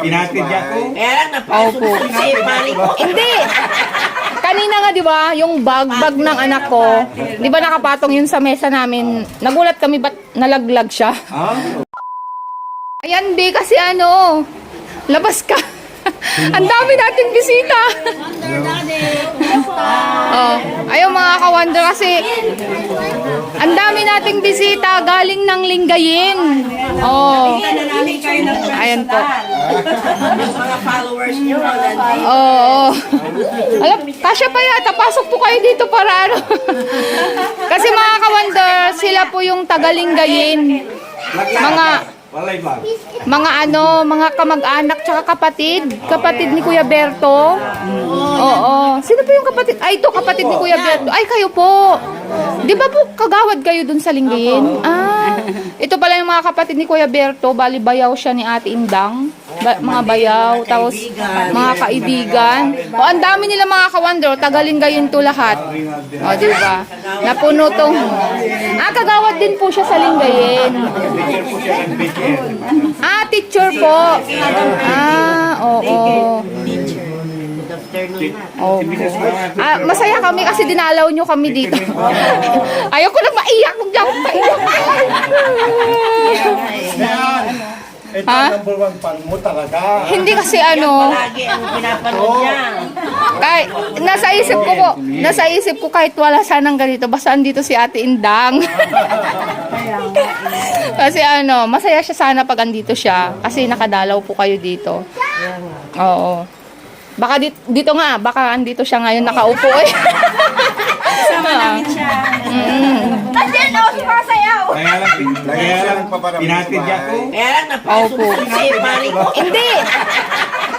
Pinatid sa niya bahay. ko. Kaya lang, napasok Opo. ko si pare ko. Hindi. Kanina nga 'di ba, yung bag bag ng anak ko, 'di ba nakapatong yun sa mesa namin. Nagulat kami ba't nalaglag siya. Ah? Ayan, di kasi ano, labas ka. Ang dami nating bisita. Oh, ayun mga ka-wonder kasi ang dami nating bisita galing ng Lingayen. Oh. Ayan po. Mga followers niyo. Oo. Alam, kasya pa yata. Pasok po kayo dito para ano. Kasi mga ka-wonder, sila po yung tagalinggayin. Mga mga ano, mga kamag-anak tsaka kapatid. Kapatid ni Kuya Berto. Oo. Sino po yung kapatid? Ay, ito kapatid ni Kuya Berto. Ay, kayo po. Di ba po kagawad kayo dun sa Lingayen? Ah. Ito pala yung mga kapatid ni Kuya Berto. Bali, bayaw siya ni Ate Indang. Ba- mga bayaw. Tapos, mga kaibigan. O, ang dami nila mga kawandro. Tagalinggayin to lahat. O, di ba? Napuno tong... Ah, kagawad din po siya sa Lingayen. Teacher teacher. Ah, teacher po. Ah, oo. Good afternoon. Oo. Ah, masaya kami kasi dinalaw nyo kami dito. Ayoko na maiyak. Huwag niyo akong maiyak. Ito Ha? ang number one fan mo talaga. Hindi kasi ano, Lagi ang pinapanood niya. kahit, nasa isip ko po, nasa isip ko kahit wala sanang ganito, basta andito si Ate Indang. kasi ano, masaya siya sana pag andito siya, kasi nakadalaw po kayo dito. Oo. Baka dito, dito nga, baka andito siya ngayon nakaupo eh. Sama namin siya. Mm. Kaya lang, kaya lang pinatid niya. Kaya lang, napasok Opo. ko si pare ko. Hindi.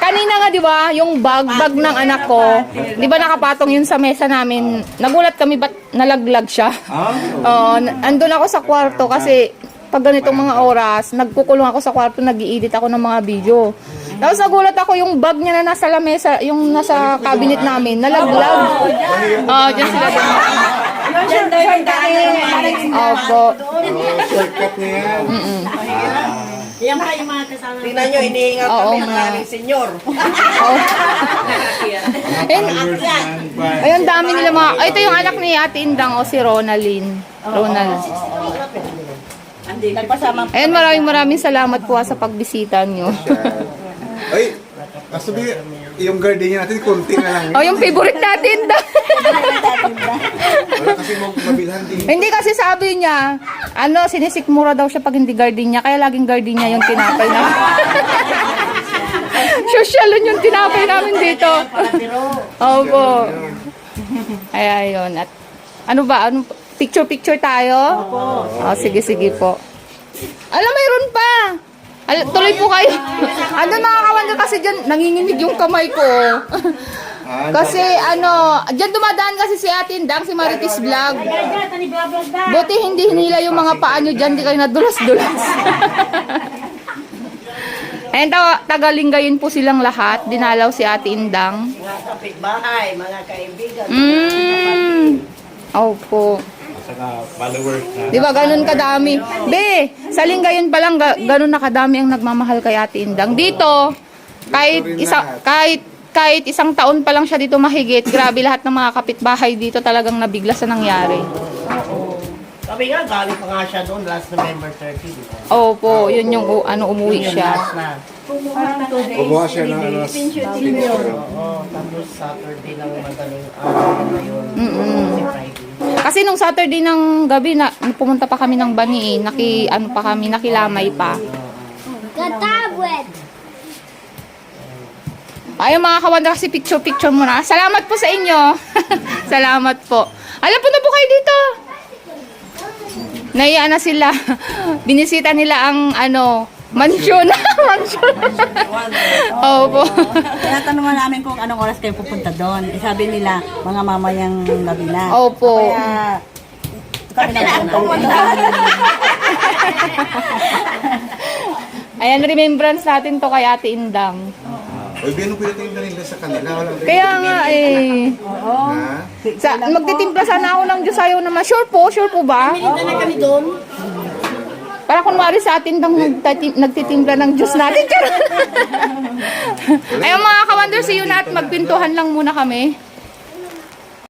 Kanina nga 'di ba, yung bag bag ng anak ko, 'di ba nakapatong yun sa mesa namin. Nagulat kami ba't nalaglag siya. Ah? Oo, na- andun ako sa kwarto kasi pag ganitong mga oras, nagkukulong ako sa kwarto, nag-i-edit ako ng mga video. Tapos nagulat ako yung bag niya na nasa lamesa, yung nasa cabinet namin, nalaglag. Oo, dyan sila din. Opo. Shortcut niya yan. Yan pa yung mga kasama. Tingnan nyo, iniingat kami, nga. maraming senyor. Ayun, ayun, dami nila mga... Ay, ito yung anak ni Ate Indang o si Ronaldin. Ronald. Ayun, maraming maraming salamat po ah, sa pagbisita nyo. Ay, kasabi, yung gardenia natin, konti na lang. oh, yung favorite natin. Wala kasi mo mabilhan din. hindi kasi sabi niya, ano, sinisikmura daw siya pag hindi gardenia, kaya laging gardenia yung tinapay na. Sosyalon yung tinapay namin dito. Opo. Ay, ayun. At ano ba? Ano, picture-picture tayo? Opo. Oh, sige, sige po. Alam, mayroon pa. Al- tuloy po kayo. ano mga kasi dyan, nanginginig yung kamay ko. Ah, kasi ano, dyan dumadaan kasi si Ate Indang, si Maritis Vlog. Buti hindi hinila yung mga paa nyo dyan, di kayo nadulas-dulas. Ayun, ta- tagalinggayin po silang lahat. Dinalaw si Ate Indang. Mga kapitbahay, mga kaibigan. Mm. Opo. Saka followers na. Di ba ganun kadami? Be, sa linggayon pa lang ga- ganun na kadami ang nagmamahal kay Ate Indang. Dito, kahit isa kahit kahit isang taon pa lang siya dito mahigit, grabe lahat ng mga kapitbahay dito talagang nabigla sa nangyari. Sabi nga, galing pa nga siya doon last November 30, di ba? Opo, yun yung u- ano umuwi siya. Last na. Kukuha siya ng ano, Oo, tapos Saturday ng madaling araw ngayon. Kasi Friday. Kasi nung Saturday ng gabi na pumunta pa kami ng Bani eh, naki ano pa kami, nakilamay pa. Ayun mga kawanda kasi picture-picture muna. Salamat po sa inyo. Salamat po. Alam po na po kayo dito. Naiya na sila. Binisita nila ang ano, mansyon. mansyon. Opo. Tinatanong nga namin kung anong oras kayo pupunta doon. Eh, sabi nila, mga mamayang gabi na. Opo. Kaya, kami na pupunta. Ayan, remembrance natin to kay Ate Indang. Uy, binong pinatinda nila sa kanila. Walang Kaya nga eh. Ha? Sa, magtitimpla sana ako ng Diyos ayaw naman. Sure po? Sure po ba? Hindi na kami doon. Para kunwari sa atin bang nagtati- nagtitimpla ng juice natin. Ayun mga ka-wonder, see you na at magpintuhan lang muna kami.